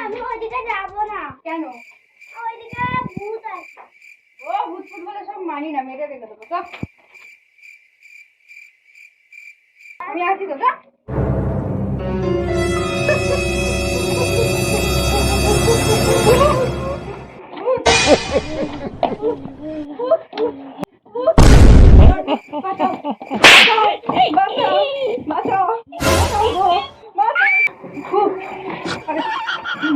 আমি ওইদিকে যাব না কেন ওইদিকে ভূত আছে ও ভূত ফুট বলে সব মানি না মেরে রেখে দেবো আমি আসি তো ভূত আরে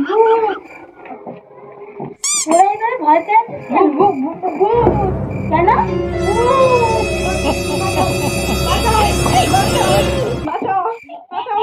ভূত ওরা এবারে ভয় পেয়ে আছে। ভূত ভূত ভূত ভূত কেন বাঁচাও বাঁচাও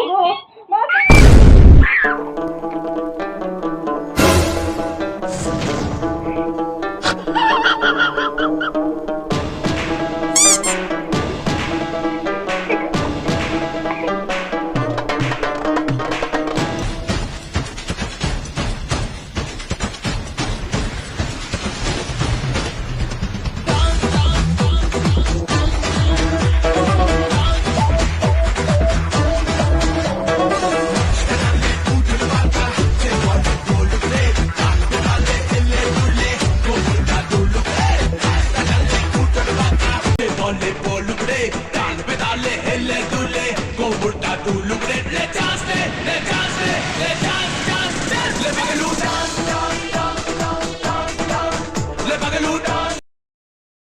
कान पे डाले हिले दूल्हे को बुड्ढा टूलू रे रे